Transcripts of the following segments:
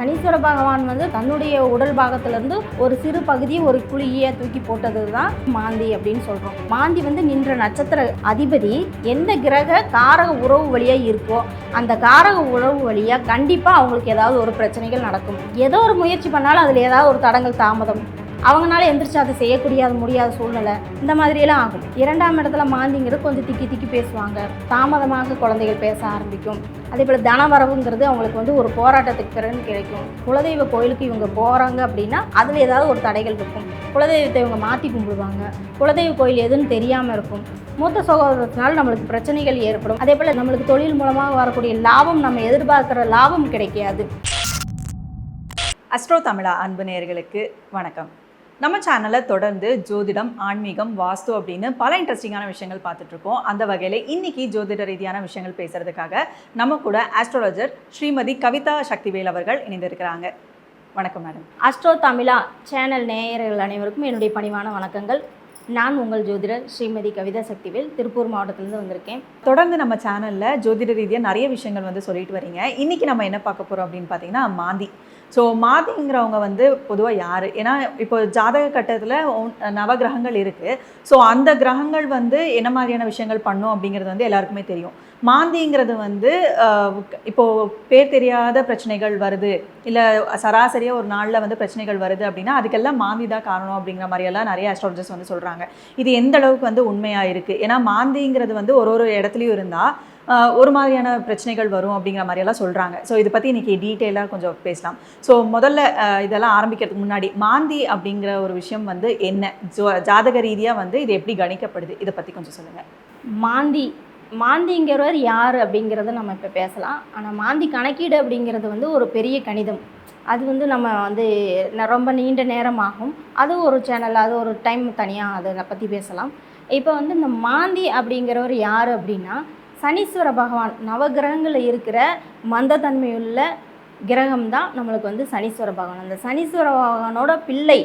சனீஸ்வர பகவான் வந்து தன்னுடைய உடல் பாகத்திலிருந்து ஒரு சிறு பகுதியை ஒரு குழியை தூக்கி போட்டது தான் மாந்தி அப்படின்னு சொல்கிறோம் மாந்தி வந்து நின்ற நட்சத்திர அதிபதி எந்த கிரக காரக உறவு வழியாக இருக்கோ அந்த காரக உறவு வழியாக கண்டிப்பாக அவங்களுக்கு ஏதாவது ஒரு பிரச்சனைகள் நடக்கும். ஏதோ ஒரு முயற்சி பண்ணாலும் அதில் ஏதாவது ஒரு தடங்கள் தாமதம். அவங்களால எந்திரிச்சு அதை செய்யக்கூடியது முடியாத சூழ்நிலை இந்த மாதிரியெல்லாம் ஆகும். இரண்டாம் இடத்துல மாந்திங்கிறது கொஞ்சம் திக்கி திக்கி பேசுவாங்க. தாமதமாக குழந்தைகள் பேச ஆரம்பிக்கும். அதே போல் தனவரவுங்கிறது அவங்களுக்கு வந்து ஒரு போராட்டத்துக்கு பிறகு கிடைக்கும். குலதெய்வ கோயிலுக்கு இவங்க போகிறாங்க அப்படின்னா அதில் ஏதாவது ஒரு தடைகள் இருக்கும். குலதெய்வத்தை இவங்க மாற்றி கும்பிடுவாங்க. குலதெய்வ கோயில் எதுன்னு தெரியாமல் இருக்கும். மூத்த சகோதரத்தினால் நம்மளுக்கு பிரச்சனைகள் ஏற்படும். அதே போல் நம்மளுக்கு தொழில் மூலமாக வரக்கூடிய லாபம் நம்ம எதிர்பார்க்குற லாபம் கிடைக்காது. அஸ்ட்ரோ தமிழா அன்பு நேர்களுக்கு வணக்கம். நம்ம சேனலை தொடர்ந்து ஜோதிடம் ஆன்மீகம் வாஸ்து அப்படின்னு பல இன்ட்ரெஸ்டிங்கான விஷயங்கள் பார்த்துட்டு இருக்கோம் அந்த வகையில் இன்னைக்கு ஜோதிட ரீதியான விஷயங்கள் பேசுறதுக்காக நம்ம கூட ஆஸ்ட்ராலஜர் ஸ்ரீமதி கவிதா சக்திவேல் அவர்கள் இணைந்திருக்கிறாங்க. வணக்கம் மேடம் அஸ்ட்ரோ தமிழா சேனல் நேயர்கள் அனைவருக்கும் என்னுடைய பணிவான வணக்கங்கள். நான் உங்கள் ஜோதிடர் ஸ்ரீமதி கவிதா சக்திவேல் திருப்பூர் மாவட்டத்திலேருந்து வந்திருக்கேன். தொடர்ந்து நம்ம சேனலில் ஜோதிட ரீதியாக நிறைய விஷயங்கள் வந்து சொல்லிட்டு வரீங்க. இன்னைக்கு நம்ம என்ன பார்க்க போகிறோம் அப்படின்னு பார்த்தீங்கன்னா மாந்தி. ஸோ மாதிங்கிறவங்க வந்து பொதுவாக யார்? ஏன்னா இப்போ ஜாதக கட்டத்தில் நவகிரகங்கள் இருக்குது ஸோ அந்த கிரகங்கள் வந்து என்ன மாதிரியான விஷயங்கள் பண்ணும் அப்படிங்கிறது வந்து எல்லாருக்குமே தெரியும். மாந்திங்கிறது வந்து இப்போது பேர் தெரியாத பிரச்சனைகள் வருது. இல்லை சராசரியாக ஒரு நாளில் வந்து பிரச்சனைகள் வருது அப்படின்னா அதுக்கெல்லாம் மாந்தி தான் காரணம் அப்படிங்கிற மாதிரியெல்லாம் நிறைய அஸ்ட்ராலஜர்ஸ் வந்து சொல்கிறாங்க இது எந்த அளவுக்கு வந்து உண்மையாக இருக்குது ஏன்னா மாந்திங்கிறது வந்து ஒரு ஒரு இடத்துலையும் இருந்தால் ஒரு மாதிரியான பிரச்சனைகள் வரும் அப்படிங்கிற மாதிரியெல்லாம் சொல்கிறாங்க ஸோ இதை பற்றி இன்றைக்கி டீட்டெயிலாக கொஞ்சம் பேசலாம். ஸோ முதல்ல இதெல்லாம் ஆரம்பிக்கிறதுக்கு முன்னாடி மாந்தி அப்படிங்கிற ஒரு விஷயம் வந்து என்ன? ஜோ ஜாதக ரீதியாக வந்து இது எப்படி கணிக்கப்படுது? இதை பற்றி கொஞ்சம் சொல்லுங்கள் மாந்தி மாந்திங்கிறவர் யார் அப்படிங்கிறத நம்ம இப்போ பேசலாம். ஆனால் மாந்தி கணக்கீடு அப்படிங்கிறது வந்து ஒரு பெரிய கணிதம். அது வந்து நம்ம வந்து ரொம்ப நீண்ட நேரம் ஆகும் அது ஒரு சேனல் அது ஒரு டைம் தனியாக அதை பற்றி பேசலாம். இப்போ வந்து இந்த மாந்தி அப்படிங்கிறவர் யார் அப்படின்னா சனீஸ்வர பகவான் நவகிரகங்களில் இருக்கிற மந்தத்தன்மையுள்ள கிரகம் தான் நம்மளுக்கு வந்து சனீஸ்வர பகவான். அந்த சனீஸ்வர பகவானோட பிள்ளை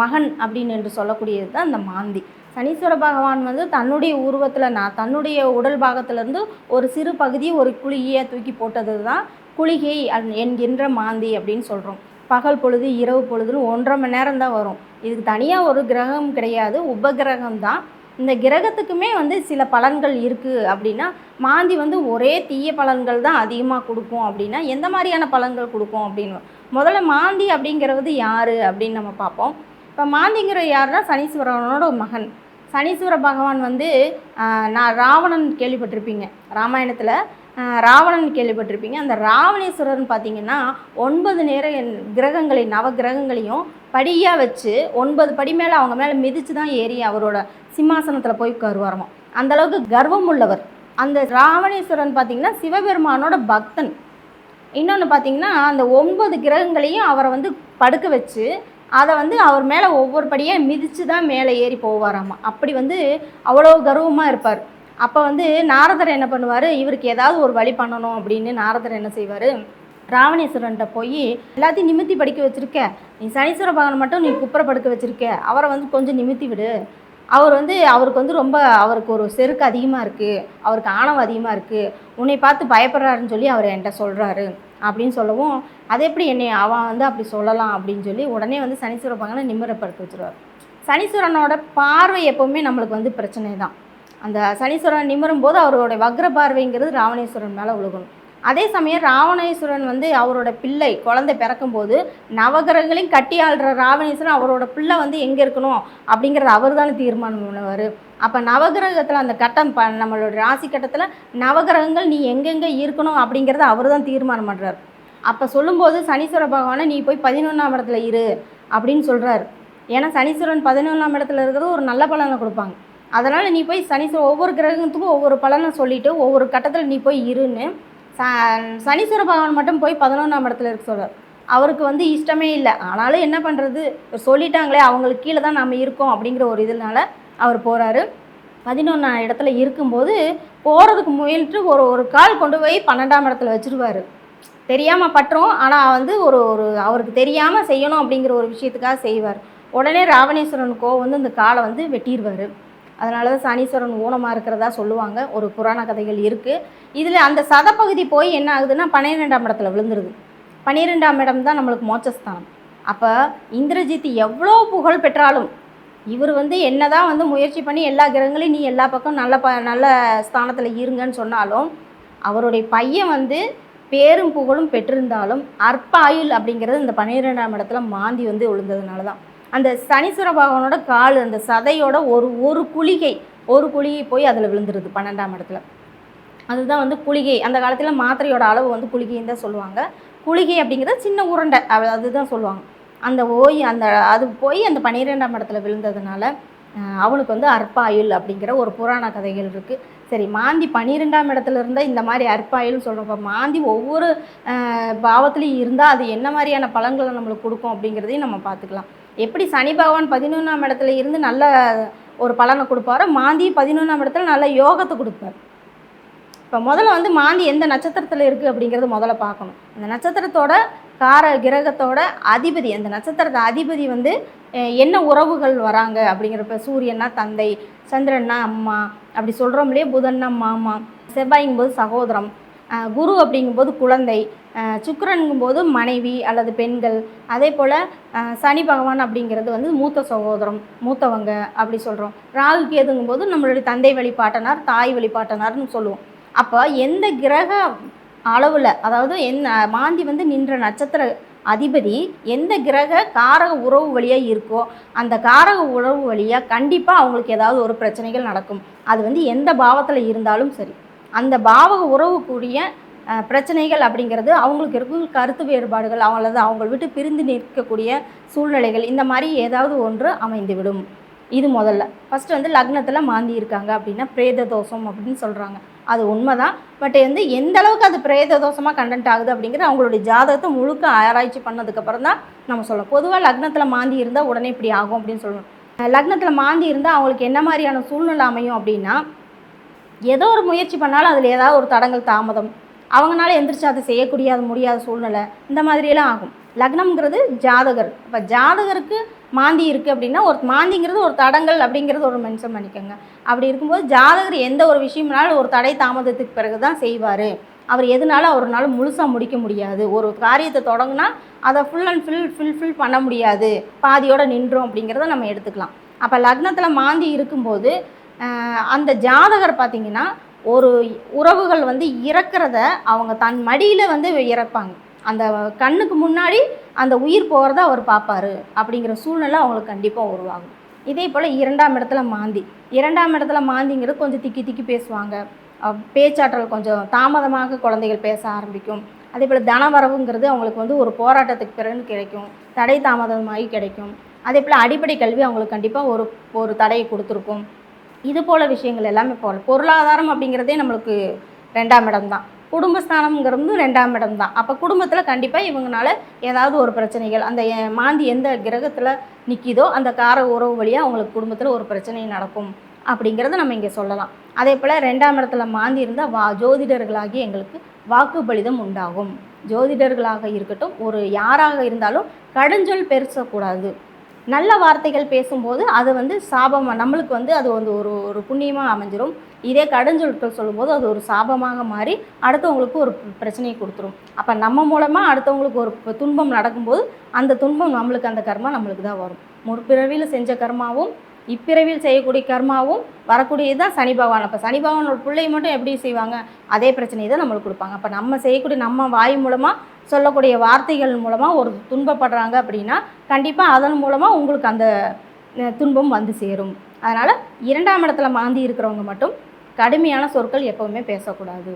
மகன் அப்படின்னு என்று சொல்லக்கூடியது தான் அந்த மாந்தி. சனீஸ்வர பகவான் வந்து தன்னுடைய உருவத்தில் நான் தன்னுடைய உடல் பாகத்திலேருந்து ஒரு சிறு பகுதியை ஒரு குளிகையை தூக்கி போட்டது தான் குளிகை என்கின்ற மாந்தி அப்படின்னு சொல்கிறோம் பகல் பொழுது இரவு பொழுதுன்னு ஒன்றரை மணி நேரம் தான் வரும். இதுக்கு தனியாக ஒரு கிரகம் கிடையாது. உபகிரகம் தான் இந்த கிரகத்துக்குமே வந்து சில பலன்கள் இருக்குது அப்படின்னா மாந்தி வந்து ஒரே தீய பலன்கள் தான் அதிகமாக கொடுக்கும் அப்படின்னா எந்த மாதிரியான பலன்கள் கொடுக்கும் அப்படின்னு? முதல்ல மாந்தி அப்படிங்கிறது யார் அப்படின்னு நம்ம பார்ப்போம். இப்போ மாந்திங்கிற யாருன்னா சனீஸ்வரனோட மகன். சனீஸ்வர பகவான் வந்து நான் ராவணன் கேள்விப்பட்டிருப்பீங்க. ராமாயணத்தில் ராவணன் கேள்விப்பட்டிருப்பீங்க. அந்த ராவணேஸ்வரர்னு பார்த்தீங்கன்னா ஒன்பது நேர கிரகங்களை நவ கிரகங்களையும் படியாக வச்சு ஒன்பது படி மேலே அவங்க மேலே மிதித்து தான் ஏறி அவரோட சிம்மாசனத்தில் போய் உட்காருவாராம். அந்த அளவுக்கு கர்வம் உள்ளவர். அந்த ராவணேஸ்வரன் பார்த்தீங்கன்னா சிவபெருமானோட பக்தன். இன்னொன்று பார்த்தீங்கன்னா அந்த ஒன்பது கிரகங்களையும் அவரை வந்து படுக்க வச்சு அதை வந்து அவர் மேலே ஒவ்வொரு படியாக மிதித்து தான் மேலே ஏறி போவாராமா. அப்படி வந்து அவ்வளோ கர்வமாக இருப்பார். அப்போ வந்து நாரதர் என்ன பண்ணுவார்? இவருக்கு ஏதாவது ஒரு வழி பண்ணணும் அப்படின்னு நாரதர் என்ன செய்வார்? ராவணேஸ்வரன்ட்ட போய் எல்லாத்தையும் நிமித்தி படிக்க வச்சுருக்க. நீ சனீஸ்வர பகவான் மட்டும் நீ குப்புற படுக்க வச்சுருக்க. அவரை வந்து கொஞ்சம் நிமித்தி விடு. அவர் வந்து அவருக்கு வந்து ரொம்ப அவருக்கு ஒரு செருக்கு அதிகமாக இருக்குது அவருக்கு ஆணவம் அதிகமாக இருக்குது உன்னை பார்த்து பயப்படுறாருன்னு சொல்லி அவர் என்கிட்ட சொல்கிறாரு அப்படின்னு சொல்லவும் அது எப்படி என்னை அவன் வந்து அப்படி சொல்லலாம்? அப்படின்னு சொல்லி உடனே வந்து சனீஸ்வர பகவானை நிம்மரப்படுத்தி வச்சுருவார். சனீஸ்வரனோட பார்வை எப்போவுமே நம்மளுக்கு வந்து பிரச்சனை தான் அந்த சனீஸ்வரன் நிமிரும் போது அவருடைய வக்ர பார்வைங்கிறது ராவணேஸ்வரன் மேலே விழுகணும் அதே சமயம் ராவணேஸ்வரன் வந்து அவரோட பிள்ளை குழந்தை பிறக்கும்போது நவகிரகங்களையும் கட்டி ஆள்ற ராவணேஸ்வரன் அவரோட பிள்ளை வந்து எங்கே இருக்கணும் அப்படிங்கிறத அவர் தானே தீர்மானம் பண்ணுவார். அப்போ நவகிரகத்தில் அந்த கட்டம் ப நம்மளோட ராசி கட்டத்தில் நவகிரகங்கள் நீ எங்கெங்கே இருக்கணும் அப்படிங்கிறத அவர் தான் தீர்மானம் பண்ணுறார் அப்போ சொல்லும்போது சனீஸ்வர பகவானை நீ போய் பதினொன்றாம் இடத்துல இரு அப்படின்னு சொல்கிறாரு ஏன்னா சனீஸ்வரன் பதினொன்றாம் இடத்துல இருக்கிறது ஒரு நல்ல பலனை கொடுப்பாங்க. அதனால் நீ போய் சனீஸ்வரன் ஒவ்வொரு கிரகத்துக்கும் ஒவ்வொரு பலனை சொல்லிவிட்டு ஒவ்வொரு கட்டத்தில் நீ போய் இருன்னு. ச சனீஸ்வர பகவான் மட்டும் போய் பதினொன்றாம் இடத்துல இருக்க சொல்கிறார் அவருக்கு வந்து இஷ்டமே இல்லை. ஆனாலும் என்ன பண்ணுறது சொல்லிட்டாங்களே அவங்களுக்கு கீழே தான் நம்ம இருக்கோம் அப்படிங்கிற ஒரு இதனால அவர் போகிறாரு பதினொன்றாம் இடத்துல இருக்கும்போது போகிறதுக்கு முயன்று ஒரு ஒரு கால் கொண்டு போய் பன்னெண்டாம் இடத்துல வச்சுருவார். தெரியாமல் பட்டுரும் ஆனால் வந்து ஒரு ஒரு அவருக்கு தெரியாமல் செய்யணும் அப்படிங்கிற ஒரு விஷயத்துக்காக செய்வார். உடனே ராவணேஸ்வரன் கோவம் வந்து இந்த காலை வந்து வெட்டிடுவார் அதனால தான் சனீஸ்வரன் ஊனமாக இருக்கிறதா சொல்லுவாங்க. ஒரு புராண கதைகள் இருக்குது இதில் அந்த சதப்பகுதி போய் என்ன ஆகுதுன்னா பன்னிரெண்டாம் இடத்துல விழுந்துருது. பன்னிரெண்டாம் இடம் தான் நம்மளுக்கு மோட்சஸ்தானம். அப்போ இந்திரஜித் எவ்வளோ புகழ் பெற்றாலும் இவர் வந்து என்ன தான் வந்து முயற்சி பண்ணி எல்லா கிரகங்களையும் நீ எல்லா பக்கம் நல்ல ப நல்ல ஸ்தானத்தில் இருங்கன்னு சொன்னாலும் அவருடைய பையன் வந்து பேரும் புகழும் பெற்றிருந்தாலும் அற்ப ஆயுள் அப்படிங்கிறது இந்த பன்னிரெண்டாம் இடத்துல மாந்தி வந்து விழுந்ததுனால தான் அந்த சனீஸ்வர பகவானோட கால் அந்த சதையோட ஒரு ஒரு குளிகை ஒரு குளிகை போய் அதில் விழுந்துருது பன்னெண்டாம் இடத்துல. அதுதான் வந்து குளிகை. அந்த காலத்தில் மாத்திரையோட அளவு வந்து குளிகைன்னு தான் சொல்லுவாங்க. குளிகை அப்படிங்கிறது சின்ன உருண்டை அது- அதுதான் சொல்லுவாங்க. அந்த ஓய் அந்த அது போய் அந்த பன்னிரெண்டாம் இடத்துல விழுந்ததுனால அவளுக்கு அவனுக்கு வந்து அற்பாயுள் அப்படிங்கிற ஒரு புராண கதைகள் இருக்குது சரி மாந்தி பன்னிரெண்டாம் இடத்துல இருந்தால் இந்த மாதிரி அற்பாயுள்னு சொல்கிறோம் இப்போ மாந்தி ஒவ்வொரு பாவத்துலேயும் இருந்தால் அது என்ன மாதிரியான பலன்களை நம்மளுக்கு கொடுக்கும் அப்படிங்கிறதையும் நம்ம பார்த்துக்கலாம். எப்படி சனி பகவான் பதினொன்றாம் இடத்துல இருந்து நல்ல ஒரு பலனை கொடுப்பாரோ மாந்தி பதினொன்றாம் இடத்துல நல்ல யோகத்தை கொடுப்பார். இப்போ முதல்ல வந்து மாந்தி எந்த நட்சத்திரத்தில் இருக்குது அப்படிங்கிறது முதல்ல பார்க்கணும். அந்த நட்சத்திரத்தோட கார கிரகத்தோட அதிபதி அந்த நட்சத்திரத்தை அதிபதி வந்து என்ன உறவுகள் வராங்க அப்படிங்கிறப்ப சூரியன்னா தந்தை சந்திரன்னா அம்மா அப்படி சொல்கிறோம் இல்லையா? புதன்னா மாமா செவ்வாய்ங்கும்போது சகோதரம் குரு அப்படிங்கும்போது குழந்தை சுக்கரனுங்கும்போது மனைவி அல்லது பெண்கள். அதே போல் சனி பகவான் அப்படிங்கிறது வந்து மூத்த சகோதரம் மூத்தவங்க அப்படி சொல்கிறோம் ராகு கேதுங்கும்போது நம்மளுடைய தந்தை வழிபாட்டனார் தாய் வழிபாட்டனார்னு சொல்லுவோம். அப்போ எந்த கிரக அளவில் அதாவது என் மாந்தி வந்து நின்ற நட்சத்திர அதிபதி எந்த கிரக காரக உறவு வழியாக இருக்கோ அந்த காரக உறவு வழியாக கண்டிப்பாக அவங்களுக்கு ஏதாவது ஒரு பிரச்சனைகள் நடக்கும். அது வந்து எந்த பாவத்தில் இருந்தாலும் சரி. அந்த பாவக உறவு கூடிய பிரச்சனைகள் அப்படிங்கிறது அவங்களுக்கு இருக்கும் கருத்து வேறுபாடுகள் அவங்களது அவங்க விட்டு பிரிந்து நிற்கக்கூடிய சூழ்நிலைகள் இந்த மாதிரி ஏதாவது ஒன்று அமைந்துவிடும். இது முதல்ல. ஃபஸ்ட்டு வந்து லக்னத்தில் மாந்தி இருக்காங்க அப்படின்னா பிரேத தோஷம் அப்படின்னு சொல்கிறாங்க அது உண்மைதான். பட் வந்து எந்த அளவுக்கு அது பிரேத தோஷமாக கண்டென்ட் ஆகுது அப்படிங்கிற அவங்களுடைய ஜாதகத்தை முழுக்க ஆராய்ச்சி பண்ணதுக்கப்புறம் தான் நம்ம சொல்லலாம் பொதுவாக லக்னத்தில் மாந்தி இருந்தால் உடனே இப்படி ஆகும் அப்படின்னு சொல்லணும். லக்னத்தில் மாந்தி இருந்தால் அவங்களுக்கு என்ன மாதிரியான சூழ்நிலை அமையும் அப்படின்னா ஏதோ ஒரு முயற்சி பண்ணாலும் அதில் ஏதாவது ஒரு தடங்கள் தாமதம். அவங்களால எந்திரிச்சு அதை செய்யக்கூடிய முடியாத சூழ்நிலை. இந்த மாதிரியெல்லாம் ஆகும். லக்னம்ங்கிறது ஜாதகர். இப்போ ஜாதகருக்கு மாந்தி இருக்குது அப்படின்னா ஒரு மாந்திங்கிறது ஒரு தடங்கள் அப்படிங்கிறது ஒரு மென்ஷன் பண்ணிக்கோங்க. அப்படி இருக்கும்போது ஜாதகர் எந்த ஒரு விஷயம்னாலும் ஒரு தடை தாமதத்துக்கு பிறகு தான் செய்வார். அவர் எதுனால அவர்னால முழுசாக முடிக்க முடியாது. ஒரு காரியத்தை தொடங்கினா அதை full and fill fill fill பண்ண முடியாது. பாதியோட நின்றோம் அப்படிங்கிறத நம்ம எடுத்துக்கலாம். அப்போ லக்னத்தில் மாந்தி இருக்கும்போது அந்த ஜாதகர் பார்த்தீங்கன்னா ஒரு உறவுகள் வந்து இறக்கிறத அவங்க தன் மடியில் வந்து இறப்பாங்க. அந்த கண்ணுக்கு முன்னாடி அந்த உயிர் போகிறத அவர் பார்ப்பாரு அப்படிங்கிற சூழ்நிலை அவங்களுக்கு கண்டிப்பாக உருவாகும். இதே போல் இரண்டாம் இடத்துல மாந்தி. இரண்டாம் இடத்துல மாந்திங்கிறது கொஞ்சம் திக்கி திக்கி பேசுவாங்க. பேச்சாற்றல் கொஞ்சம் தாமதமாக குழந்தைகள் பேச ஆரம்பிக்கும். அதே போல் தனவரவுங்கிறது அவங்களுக்கு வந்து ஒரு போராட்டத்துக்கு பிறகு கிடைக்கும். தடை தாமதமாகி கிடைக்கும். அதே போல் அடிப்படை கல்வி அவங்களுக்கு கண்டிப்பாக ஒரு ஒரு தடையை கொடுத்துருக்கும். இது போல் விஷயங்கள் எல்லாமே போல. பொருளாதாரம் அப்படிங்கிறதே நம்மளுக்கு ரெண்டாம் இடம் தான். குடும்பஸ்தானம்ங்கிறது ரெண்டாம் இடம் தான். அப்போ குடும்பத்தில் கண்டிப்பாக இவங்கனால ஏதாவது ஒரு பிரச்சனைகள் அந்த மாந்தி எந்த கிரகத்தில் நிற்கிதோ அந்த கார உறவு வழியாக அவங்களுக்கு குடும்பத்தில் ஒரு பிரச்சனை நடக்கும் அப்படிங்கிறத நம்ம இங்கே சொல்லலாம். அதே போல் ரெண்டாம் இடத்துல மாந்தி இருந்தால் வா ஜோதிடர்களாகி எங்களுக்கு வாக்குப்பளிதம் உண்டாகும். ஜோதிடர்களாக இருக்கட்டும் ஒரு யாராக இருந்தாலும் கடுஞ்சொல் பெருசக்கூடாது நல்ல வார்த்தைகள் பேசும்போது அது வந்து சாபம் நம்மளுக்கு வந்து அது வந்து ஒரு ஒரு புண்ணியமாக அமைஞ்சிரும். இதே கடுஞ்சொற்கள் சொல்லும்போது அது ஒரு சாபமாக மாறி அடுத்தவங்களுக்கு ஒரு பிரச்சனையை கொடுத்துரும். அப்போ நம்ம மூலமாக அடுத்தவங்களுக்கு ஒரு துன்பம் நடக்கும்போது அந்த துன்பம் நம்மளுக்கு அந்த கர்மா நம்மளுக்கு தான் வரும். முற்பிறவியில் செஞ்ச கர்மாவும் இப்பிறவியில் செய்யக்கூடிய கர்மாவும் வரக்கூடியது தான் சனி பகவான். அப்போ சனி பகவானோட பிள்ளை மட்டும் எப்படி செய்வாங்க? அதே பிரச்சனையை தான் நம்மளுக்கு கொடுப்பாங்க. அப்போ நம்ம செய்யக்கூடிய நம்ம வாய் மூலமாக சொல்லக்கூடிய வார்த்தைகள் மூலமாக ஒரு துன்பப்படுறாங்க அப்படின்னா கண்டிப்பாக அதன் மூலமாக உங்களுக்கு அந்த துன்பம் வந்து சேரும். அதனால் இரண்டாம் இடத்துல மாந்தி இருக்கிறவங்க மட்டும் கடுமையான சொற்கள் எப்போவுமே பேசக்கூடாது.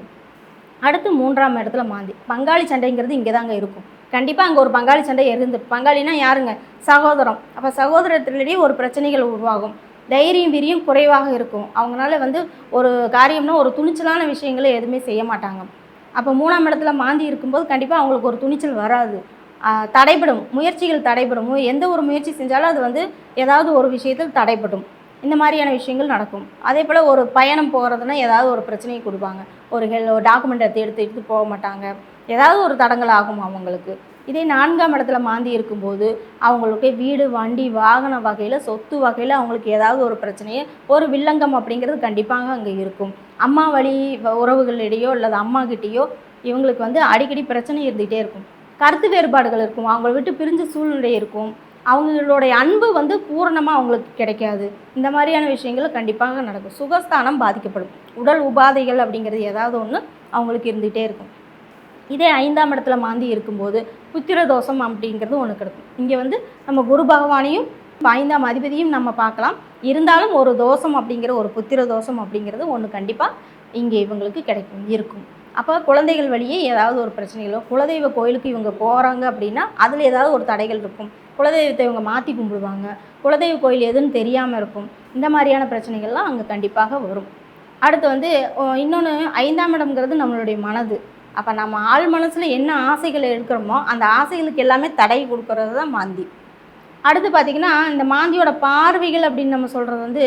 அடுத்து மூன்றாம் இடத்துல மாந்தி. பங்காளி சண்டைங்கிறது இங்கே தாங்க இருக்கும். கண்டிப்பாக அங்கே ஒரு பங்காளி சண்டை இருந்து பங்காளினா யாருங்க? சகோதரம். அப்போ சகோதரத்திலேயே ஒரு பிரச்சனைகள் உருவாகும். தைரியம் வீரியம் குறைவாக இருக்கும். அவங்களால வந்து ஒரு காரியம்னா ஒரு துணிச்சலான விஷயங்களை எதுவுமே செய்ய மாட்டாங்க. அப்போ மூணாம் இடத்துல மாந்தி இருக்கும்போது கண்டிப்பாக அவங்களுக்கு ஒரு துணிச்சல் வராது. தடைபடும். முயற்சிகள் தடைபடும். எந்த ஒரு முயற்சி செஞ்சாலும் அது வந்து ஏதாவது ஒரு விஷயத்தில் தடைப்படும் இந்த மாதிரியான விஷயங்கள் நடக்கும். அதே போல் ஒரு பயணம் போகிறதுனா ஏதாவது ஒரு பிரச்சனையை கொடுப்பாங்க. ஒரு ஹெல் டாக்குமெண்ட் எடுத்து எடுத்து எடுத்து போக மாட்டாங்க. ஏதாவது ஒரு தடங்கள் ஆகும் அவங்களுக்கு. இதே நான்காம் இடத்துல மாந்தி இருக்கும்போது அவங்களுக்கு வீடு வண்டி வாகன வகையில் சொத்து வகையில் அவங்களுக்கு ஏதாவது ஒரு பிரச்சனையை ஒரு வில்லங்கம் அப்படிங்கிறது கண்டிப்பாக அங்கே இருக்கும். அம்மா வழி உறவுகளிடையோ அல்லது அம்மா கிட்டேயோ இவங்களுக்கு வந்து அடிக்கடி பிரச்சனை இருந்துகிட்டே இருக்கும். கருத்து வேறுபாடுகள் இருக்கும். அவங்கள விட்டு பிரிஞ்ச சூழ்நிலை இருக்கும். அவங்களுடைய அன்பு வந்து பூரணமாக அவங்களுக்கு கிடைக்காது. இந்த மாதிரியான விஷயங்கள் கண்டிப்பாக நடக்கும். சுகஸ்தானம் பாதிக்கப்படும். உடல் உபாதைகள் அப்படிங்கிறது ஏதாவது ஒன்று அவங்களுக்கு இருந்துகிட்டே இருக்கும். இதே ஐந்தாம் இடத்துல மாந்தி இருக்கும்போது புத்திர தோஷம் அப்படிங்கிறது ஒன்று கிடைக்கும். இங்கே வந்து நம்ம குரு பகவானையும் ஐந்தாம் அதிபதியும் நம்ம பார்க்கலாம். இருந்தாலும் ஒரு தோஷம் அப்படிங்கிற ஒரு புத்திர தோஷம் அப்படிங்கிறது ஒன்று கண்டிப்பாக இங்கே இவங்களுக்கு கிடைக்கும் இருக்கும். அப்போ குழந்தைகள் வழியே ஏதாவது ஒரு பிரச்சனைகளோ குலதெய்வ கோயிலுக்கு இவங்க போகிறாங்க அப்படின்னா அதில் ஏதாவது ஒரு தடைகள் இருக்கும். குலதெய்வத்தை இவங்க மாற்றி கும்பிடுவாங்க. குலதெய்வ கோயில் எதுன்னு தெரியாமல் இருக்கும். இந்த மாதிரியான பிரச்சனைகள்லாம் அங்கே கண்டிப்பாக வரும். அடுத்து வந்து இன்னொன்று ஐந்தாம் இடம்ங்கிறது நம்மளுடைய மனது. அப்போ நம்ம ஆள் மனசில் என்ன ஆசைகளை எடுக்கிறோமோ அந்த ஆசைகளுக்கு எல்லாமே தடை கொடுக்கறது தான் மாந்தி. அடுத்து பார்த்திங்கன்னா இந்த மாந்தியோட பார்வைகள் அப்படின்னு நம்ம சொல்கிறது வந்து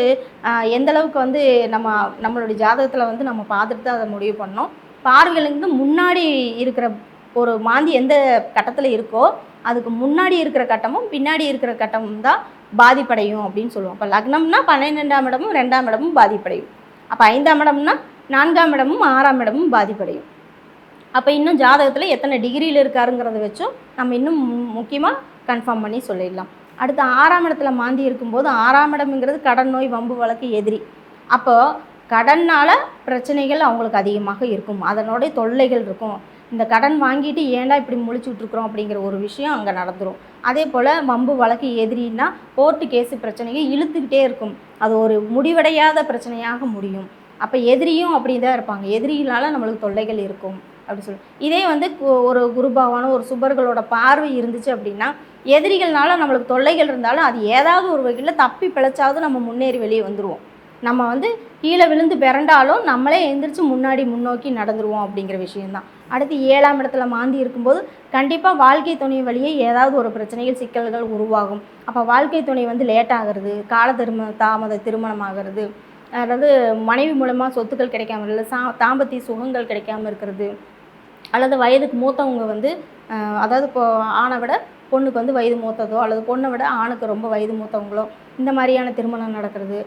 எந்தளவுக்கு எந்த அளவுக்கு வந்து நம்ம நம்மளுடைய ஜாதகத்தில் வந்து நம்ம பார்த்துட்டு தான் அதை முடிவு பண்ணோம். பார்வைகளுக்கு முன்னாடி இருக்கிற ஒரு மாந்தி எந்த கட்டத்தில் இருக்கோ அதுக்கு முன்னாடி இருக்கிற கட்டமும் பின்னாடி இருக்கிற கட்டமும் தான் பாதிப்படையும் அப்படின்னு சொல்லுவோம். இப்போ லக்னம்னா பன்னிரெண்டாம் இடமும் ரெண்டாம் இடமும் பாதிப்படையும். அப்போ ஐந்தாம் இடம்னா நான்காம் இடமும் ஆறாம் இடமும் பாதிப்படையும். அப்போ இன்னும் ஜாதகத்தில் எத்தனை டிகிரியில் இருக்காருங்கிறத வச்சும் நம்ம இன்னும் முக்கியமாக கன்ஃபார்ம் பண்ணி சொல்லிடலாம். அடுத்து ஆறாம் இடத்துல மாந்தி இருக்கும்போது ஆறாம் இடம்ங்கிறது கடன் நோய் வம்பு வழக்கு எதிரி. அப்போது கடனால் பிரச்சனைகள் அவங்களுக்கு அதிகமாக இருக்கும். அதனுடைய தொல்லைகள் இருக்கும். இந்த கடன் வாங்கிட்டு ஏன்டா இப்படி முழிச்சுட்டு விட்ருக்குறோம் அப்படிங்கிற ஒரு விஷயம் அங்கே நடந்துரும். அதே போல் வம்பு வழக்கு எதிரின்னா கோர்ட்டு கேஸு பிரச்சனையை இழுத்துக்கிட்டே இருக்கும். அது ஒரு முடிவடையாத பிரச்சனையாக முடியும். அப்போ எதிரியும் அப்படி தான் இருப்பாங்க. எதிரிகளால் நம்மளுக்கு தொல்லைகள் இருக்கும். அப்படி சொல்லி. இதே வந்து கு- ஒரு குருபாவான ஒரு சுபர்களோட பார்வை இருந்துச்சு அப்படின்னா எதிரிகள்னால நம்மளுக்கு தொல்லைகள் இருந்தாலும் அது ஏதாவது ஒரு வகையில் தப்பி பிழைச்சாவது நம்ம முன்னேறி வெளியே வந்துடுவோம் நம்ம வந்து கீழே விழுந்து பிறண்டாலும் நம்மளே எழுந்திரிச்சு முன்னாடி முன்னோக்கி நடந்துருவோம் அப்படிங்கிற விஷயம்தான். அடுத்து ஏழாம் இடத்துல மாந்தி இருக்கும்போது கண்டிப்பாக வாழ்க்கை துணை வழியே ஏதாவது ஒரு பிரச்சனைகள் சிக்கல்கள் உருவாகும். அப்போ வாழ்க்கை துணை வந்து லேட் ஆகிறது கால திரும தாமத திருமணம் ஆகிறது அதாவது மனைவி மூலமாக சொத்துக்கள் கிடைக்காம இல்லை சா தாம்பத்திய சுகங்கள் கிடைக்காம இருக்கிறது அல்லது வயதுக்கு மூத்தவங்க வந்து அதாவது இப்போ ஆணை விட பொண்ணுக்கு வந்து வயது மூத்ததோ அல்லது பொண்ணை விட ஆணுக்கு ரொம்ப வயது மூத்தவங்களோ இந்த மாதிரியான திருமணம் நடக்கிறது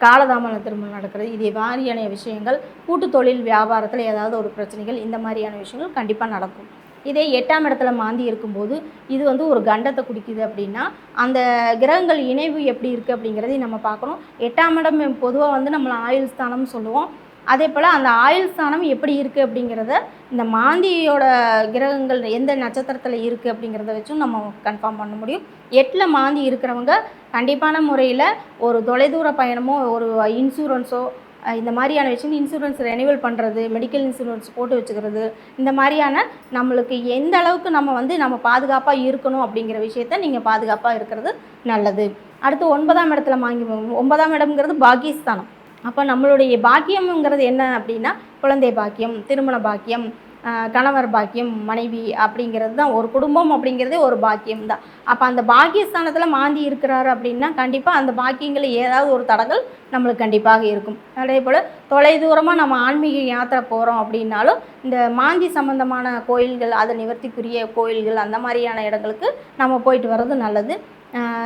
காலதாமத திருமணம் நடக்கிறது இதே மாதிரியான விஷயங்கள் கூட்டு தொழில் வியாபாரத்தில் ஏதாவது ஒரு பிரச்சனைகள் இந்த மாதிரியான விஷயங்கள் கண்டிப்பாக நடக்கும். இதே எட்டாம் இடத்துல மாந்தி இருக்கும்போது இது வந்து ஒரு கண்டத்தை குடிக்குது அப்படின்னா அந்த கிரகங்கள் இணைவு எப்படி இருக்குது அப்படிங்கிறதையும் நம்ம பார்க்கணும். எட்டாம் இடம் பொதுவாக வந்து நம்மளை ஆயுள் ஸ்தானம்னு சொல்லுவோம். அதே போல் அந்த ஆயுள் ஸ்தானம் எப்படி இருக்குது அப்படிங்கிறத இந்த மாந்தியோட கிரகங்கள் எந்த நட்சத்திரத்தில் இருக்குது அப்படிங்கிறத வச்சும் நம்ம கன்ஃபார்ம் பண்ண முடியும். எட்டில் மாந்தி இருக்கிறவங்க கண்டிப்பான முறையில் ஒரு தொலைதூர பயணமோ ஒரு இன்சூரன்ஸோ இந்த மாதிரியான விஷயம் இன்சூரன்ஸ் ரெனிவல் பண்ணுறது மெடிக்கல் இன்சூரன்ஸ் போட்டு வச்சுக்கிறது இந்த மாதிரியான நம்மளுக்கு எந்த அளவுக்கு நம்ம வந்து நம்ம பாதுகாப்பாக இருக்கணும் அப்படிங்கிற விஷயத்த நீங்கள் பாதுகாப்பாக இருக்கிறது நல்லது. அடுத்து ஒன்பதாம் இடத்துல வாங்கி ஒன்பதாம் இடம்ங்கிறது பாகிஸ்தானம் அப்போ நம்மளுடைய பாக்கியம்ங்கிறது என்ன அப்படின்னா குழந்தை பாக்கியம் திருமண பாக்கியம் கணவர் பாக்கியம் மனைவி அப்படிங்கிறது தான். ஒரு குடும்பம் அப்படிங்கிறதே ஒரு பாக்கியம் தான். அப்போ அந்த பாக்கியஸ்தானத்தில் மாந்தி இருக்கிறாரு அப்படின்னா கண்டிப்பாக அந்த பாக்கியங்கள் ஏதாவது ஒரு தடங்கள் நம்மளுக்கு கண்டிப்பாக இருக்கும். அதே போல் தொலைதூரமாக நம்ம ஆன்மீக யாத்திரை போகிறோம் அப்படின்னாலும் இந்த மாந்தி சம்பந்தமான கோயில்கள் அதை நிவர்த்திக்குரிய கோயில்கள் அந்த மாதிரியான இடங்களுக்கு நம்ம போயிட்டு வர்றது நல்லது.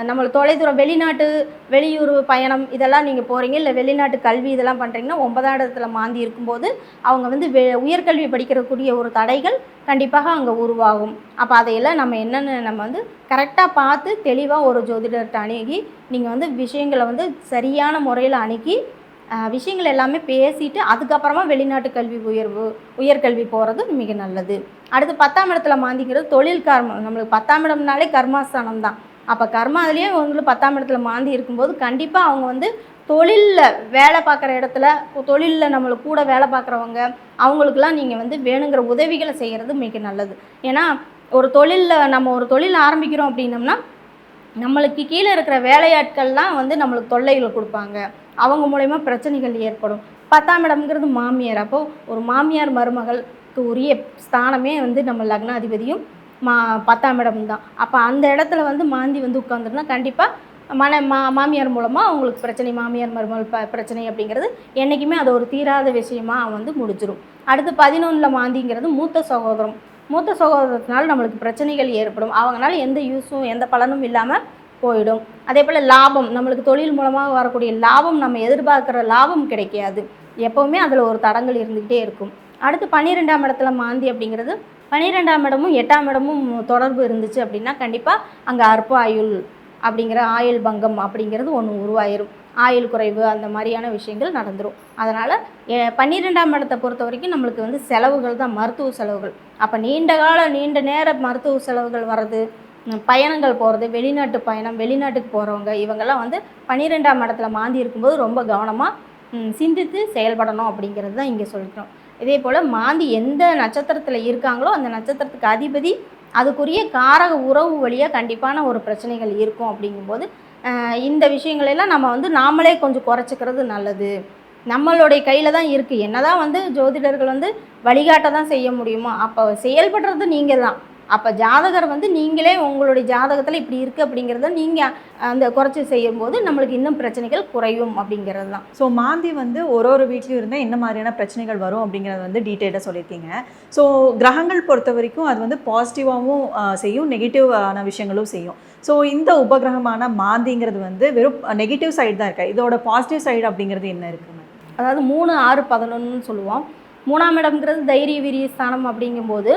நம்ம தொலைதூரம் வெளிநாட்டு வெளியூர் பயணம் இதெல்லாம் நீங்கள் போகிறீங்க இல்லை வெளிநாட்டு கல்வி இதெல்லாம் பண்ணுறீங்கன்னா ஒன்பதாம் இடத்துல மாந்தி இருக்கும்போது அவங்க வந்து வெ உயர்கல்வி படிக்கிறக்கூடிய ஒரு தடைகள் கண்டிப்பாக அங்கே உருவாகும். அப்போ அதையெல்லாம் நம்ம என்னென்னு நம்ம வந்து கரெக்டாக பார்த்து தெளிவாக ஒரு ஜோதிடர்கிட்ட அணுகி நீங்கள் வந்து விஷயங்களை வந்து சரியான முறையில் அணுகி விஷயங்கள் எல்லாமே பேசிட்டு அதுக்கப்புறமா வெளிநாட்டு கல்வி உயர்வு உயர்கல்வி போகிறது மிக நல்லது. அடுத்து பத்தாம் இடத்துல மாந்திக்கிறது தொழில் கர்மம் நம்மளுக்கு பத்தாம் இடம்னாலே கர்மாஸ்தானம் தான். அப்போ கர்மா அதுலேயே உங்களுக்கு பத்தாம் இடத்துல மாந்தி இருக்கும்போது கண்டிப்பாக அவங்க வந்து தொழிலில் வேலை பார்க்குற இடத்துல தொழிலில் நம்மளை கூட வேலை பார்க்குறவங்க அவங்களுக்குலாம் நீங்கள் வந்து வேணுங்கிற உதவிகளை செய்கிறது மிக நல்லது. ஏன்னா ஒரு தொழிலில் நம்ம ஒரு தொழில் ஆரம்பிக்கிறோம் அப்படின்னம்னா நம்மளுக்கு கீழே இருக்கிற வேலையாட்கள்லாம் வந்து நம்மளுக்கு தொல்லைகள் கொடுப்பாங்க. அவங்க மூலயமா பிரச்சனைகள் ஏற்படும். பத்தாம் இடம்ங்கிறது மாமியார். அப்போது ஒரு மாமியார் மருமகளுக்கு உரிய ஸ்தானமே வந்து நம்ம லக்னாதிபதியும் மா பத்தாம் இடம் தான். அப்போ அந்த இடத்துல வந்து மாந்தி வந்து உட்காந்துருந்தா கண்டிப்பாக மன மா மாமியார் மூலமாக அவங்களுக்கு பிரச்சனை மாமியார் மருமகள் ப பிரச்சனை அப்படிங்கிறது என்றைக்குமே அது ஒரு தீராத விஷயமாக வந்து முடிஞ்சிடும் அடுத்து பதினொன்றில் மாந்திங்கிறது மூத்த சகோதரம். மூத்த சகோதரத்தினால நம்மளுக்கு பிரச்சனைகள் ஏற்படும். அவங்களால எந்த யூஸும் எந்த பலனும் இல்லாமல் போயிடும். அதே போல் லாபம். நம்மளுக்கு தொழில் மூலமாக வரக்கூடிய லாபம் நம்ம எதிர்பார்க்குற லாபம் கிடைக்காது. எப்போவுமே அதில் ஒரு தடங்கள் இருந்துக்கிட்டே இருக்கும். அடுத்து பன்னிரெண்டாம் இடத்துல மாந்தி அப்படிங்கிறது பன்னிரெண்டாம் இடமும் எட்டாம் இடமும் தொடர்பு இருந்துச்சு அப்படின்னா கண்டிப்பாக அங்கே அற்ப ஆயுள் அப்படிங்கிற ஆயுள் பங்கம் அப்படிங்கிறது ஒன்று உருவாயிரும். ஆயுள் குறைவு அந்த மாதிரியான விஷயங்கள் நடந்துடும் அதனால் பன்னிரெண்டாம் இடத்தை பொறுத்த வரைக்கும் நம்மளுக்கு வந்து செலவுகள் தான் மருத்துவ செலவுகள். அப்போ நீண்ட கால நீண்ட நேர மருத்துவ செலவுகள் வர்றது பயணங்கள் போகிறது வெளிநாட்டு பயணம் வெளிநாட்டுக்கு போகிறவங்க இவங்கெல்லாம் வந்து பன்னிரெண்டாம் இடத்துல மாந்தி இருக்கும்போது ரொம்ப கவனமாக சிந்தித்து செயல்படணும் அப்படிங்கிறது தான் இங்கே சொல்லிக்கிறோம் இதே போல் மாந்தி எந்த நட்சத்திரத்தில் இருக்காங்களோ அந்த நட்சத்திரத்துக்கு அதிபதி அதுக்குரிய காரக உறவு வழியாக கண்டிப்பான ஒரு பிரச்சனைகள் இருக்கும் அப்படிங்கும்போது இந்த விஷயங்களெல்லாம் நம்ம வந்து நாமளே கொஞ்சம் குறைச்சிக்கிறது நல்லது. நம்மளுடைய கையில் தான் இருக்குது என்ன தான் வந்து ஜோதிடர்கள் வந்து வழிகாட்ட தான் செய்ய முடியுமோ அப்போ செயல்படுறது நீங்கள் தான் அப்போ ஜாதகர் வந்து நீங்களே உங்களுடைய ஜாதகத்தில் இப்படி இருக்குது அப்படிங்கிறத நீங்கள் அந்த குறைச்சி செய்யும்போது நம்மளுக்கு இன்னும் பிரச்சனைகள் குறையும் அப்படிங்கிறது தான் ஸோ மாந்தி வந்து ஒரு ஒரு வீட்லையும் இருந்தால் என்ன மாதிரியான பிரச்சனைகள் வரும் அப்படிங்கிறத வந்து டீட்டெயிலாக சொல்லியிருக்கீங்க. ஸோ கிரகங்கள் பொறுத்த வரைக்கும் அது வந்து பாசிட்டிவாகவும் செய்யும் நெகட்டிவான விஷயங்களும் செய்யும். ஸோ இந்த உபகிரகமான மாந்திங்கிறது வந்து வெறும் நெகட்டிவ் சைடு தான் இருக்கா? இதோட பாசிட்டிவ் சைடு அப்படிங்கிறது என்ன இருக்குங்க அதாவது மூணு ஆறு பதினொன்றுன்னு சொல்லுவோம். மூணாம் இடம்ங்கிறது தைரிய வீரிய ஸ்தானம் அப்படிங்கும்போது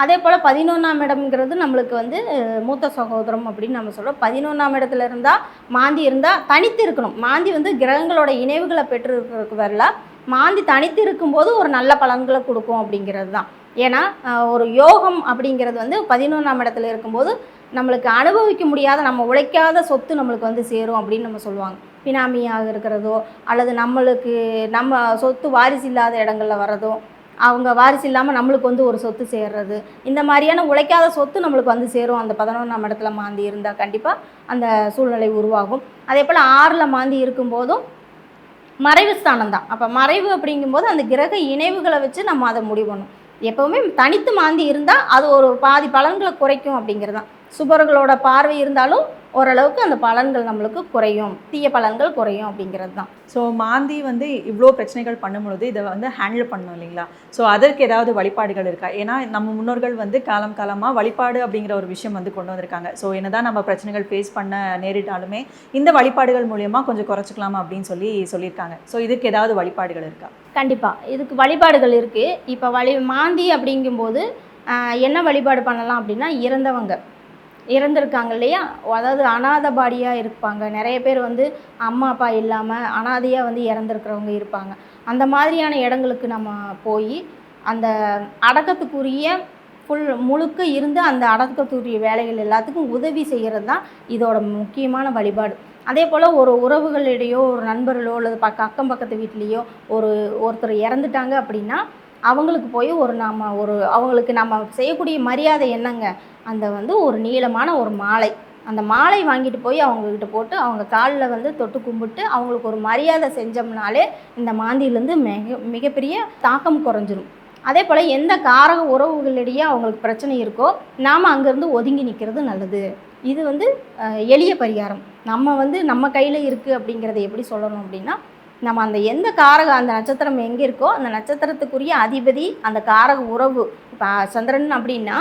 அதே போல் பதினொன்றாம் இடம்ங்கிறது நம்மளுக்கு வந்து மூத்த சகோதரம் அப்படின்னு நம்ம சொல்கிறோம் பதினொன்றாம் இடத்துல இருந்தால் மாந்தி இருந்தால் தனித்து இருக்கணும். மாந்தி வந்து கிரகங்களோட இணைவுகளை பெற்று இருக்கிறதுக்கு வரல. மாந்தி தனித்து இருக்கும்போது ஒரு நல்ல பலன்களை கொடுக்கும் அப்படிங்கிறது தான். ஏன்னா ஒரு யோகம் அப்படிங்கிறது வந்து பதினொன்றாம் இடத்துல இருக்கும்போது நம்மளுக்கு அனுபவிக்க முடியாத நம்ம உழைக்காத சொத்து நம்மளுக்கு வந்து சேரும் அப்படின்னு நம்ம சொல்லுவாங்க. பினாமியாக இருக்கிறதோ அல்லது நம்மளுக்கு நம்ம சொத்து வாரிசு இல்லாத இடங்களில் வர்றதோ அவங்க வாரிசு இல்லாமல் நம்மளுக்கு வந்து ஒரு சொத்து சேர்றது. இந்த மாதிரியான உழைக்காத சொத்து நம்மளுக்கு வந்து சேரும். அந்த பதினொன்றாம் இடத்துல மாந்தி இருந்தால் கண்டிப்பாக அந்த சூழ்நிலை உருவாகும். அதே போல் ஆறில் மாந்தி இருக்கும்போதும் மறைவு ஸ்தானம் தான் அப்போ மறைவு அப்படிங்கும்போது அந்த கிரக இணைவுகளை வச்சு நம்ம அதை முடிவு பண்ணணும். எப்போவுமே தனித்து மாந்தி இருந்தால் அது ஒரு பாதி பலன்களை குறைக்கும் அப்படிங்கிறது தான் சுபர்களோட பார்வை இருந்தாலும் ஓரளவுக்கு அந்த பலன்கள் நம்மளுக்கு குறையும். தீய பலன்கள் குறையும் அப்படிங்கிறது தான். ஸோ மாந்தி வந்து இவ்வளோ பிரச்சனைகள் பண்ணும்பொழுது இதை வந்து ஹேண்டில் பண்ணணும் இல்லைங்களா? ஸோ அதற்கு ஏதாவது வழிபாடுகள் இருக்கா? ஏன்னா நம்ம முன்னோர்கள் வந்து காலம் காலமாக வழிபாடு அப்படிங்கிற ஒரு விஷயம் வந்து கொண்டு வந்திருக்காங்க. ஸோ என்னதான் நம்ம பிரச்சனைகள் ஃபேஸ் பண்ண நேரிட்டாலுமே இந்த வழிபாடுகள் மூலியமாக கொஞ்சம் குறைச்சிக்கலாம் அப்படின்னு சொல்லி சொல்லியிருக்காங்க. ஸோ இதுக்கு ஏதாவது வழிபாடுகள் இருக்கா? கண்டிப்பாக இதுக்கு வழிபாடுகள் இருக்குது இப்போ வழி மாந்தி அப்படிங்கும்போது என்ன வழிபாடு பண்ணலாம் அப்படின்னா இறந்தவங்க. இறந்துருக்காங்க இல்லையா? அதாவது அனாதை பாடியாக இருப்பாங்க. நிறைய பேர் வந்து அம்மா அப்பா இல்லாமல் அனாதையாக வந்து இறந்துருக்கிறவங்க இருப்பாங்க. அந்த மாதிரியான இடங்களுக்கு நம்ம போய் அந்த அடக்கத்துக்குரிய ஃபுல் முழுக்க இருந்து அந்த அடக்கத்துக்குரிய வேலைகள் எல்லாத்துக்கும் உதவி செய்கிறது தான் இதோட முக்கியமான வழிபாடு. அதே போல் ஒரு உறவுகளிடையோ ஒரு நண்பர்களோ அல்லது பக்க அக்கம் பக்கத்து வீட்லேயோ ஒரு ஒருத்தர் இறந்துட்டாங்க அப்படின்னா அவங்களுக்கு போய் ஒரு நாம ஒரு அவங்களுக்கு நம்ம செய்யக்கூடிய மரியாதை என்னங்க? அந்த வந்து ஒரு நீளமான ஒரு மாலை. அந்த மாலை வாங்கிட்டு போய் அவங்கக்கிட்ட போட்டு அவங்க காலில் வந்து தொட்டு கும்பிட்டு அவங்களுக்கு ஒரு மரியாதை செஞ்சோம்னாலே இந்த மாந்தியிலேருந்து மிக மிகப்பெரிய தாக்கம் குறைஞ்சிரும். அதே போல் எந்த காரக உறவுகளிடையே அவங்களுக்கு பிரச்சனை இருக்கோ நாம் அங்கேருந்து ஒதுங்கி நிற்கிறது நல்லது. இது வந்து எளிய பரிகாரம். நம்ம வந்து நம்ம கையில் இருக்குது அப்படிங்கிறத எப்படி சொல்லணும் அப்படின்னா நம்ம அந்த எந்த காரகம் அந்த நட்சத்திரம் எங்கே இருக்கோ அந்த நட்சத்திரத்துக்குரிய அதிபதி அந்த காரக உறவு இப்போ சந்திரன் அப்படின்னா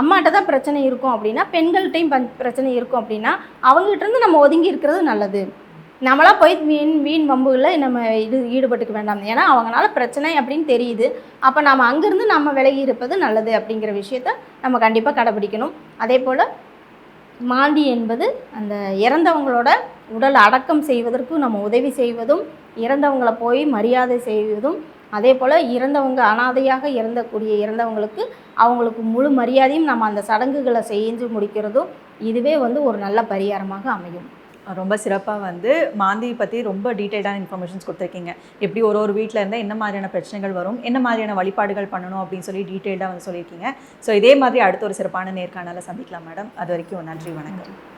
அம்மாட்ட தான் பிரச்சனை இருக்கும் அப்படின்னா பெண்கள்கிட்டையும் பன் பிரச்சனை இருக்கும் அப்படின்னா அவங்ககிட்டருந்து நம்ம ஒதுங்கி இருக்கிறது நல்லது. நம்மளாக போய் வீண் வீண் வம்புகளில் நம்ம இது ஈடுபட்டுக்க வேண்டாம். ஏன்னா அவங்களால பிரச்சனை அப்படின்னு தெரியுது. அப்போ நம்ம அங்கேருந்து நம்ம விலகி இருப்பது நல்லது அப்படிங்கிற விஷயத்த நம்ம கண்டிப்பாக கடைபிடிக்கணும். அதே போல் மாந்தி என்பது அந்த இறந்தவங்களோட உடல் அடக்கம் செய்வதற்கும் நம்ம உதவி செய்வதும் இறந்தவங்களை போய் மரியாதை செய்வதும் அதே போல் இறந்தவங்க அனாதையாக இறந்தக்கூடிய இறந்தவங்களுக்கு அவங்களுக்கு முழு மரியாதையும் நம்ம அந்த சடங்குகளை செஞ்சு முடிக்கிறதும் இதுவே வந்து ஒரு நல்ல பரிகாரமாக அமையும். ரொம்ப சிறப்பாக வந்து மாந்தி பற்றி ரொம்ப டீட்டெயில்டான இன்ஃபர்மேஷன்ஸ் கொடுத்துருக்கீங்க. எப்படி ஒரு ஒரு வீட்டில் இருந்தால் என்ன மாதிரியான பிரச்சனைகள் வரும் என்ன மாதிரியான வழிபாடுகள் பண்ணணும் அப்படின்னு சொல்லி டீட்டெயில்டாக வந்து சொல்லியிருக்கீங்க. ஸோ இதே மாதிரி அடுத்த ஒரு சிறப்பான நேர்காணலை சந்திக்கலாம் மேடம். அது வரைக்கும் நன்றி வணக்கம்.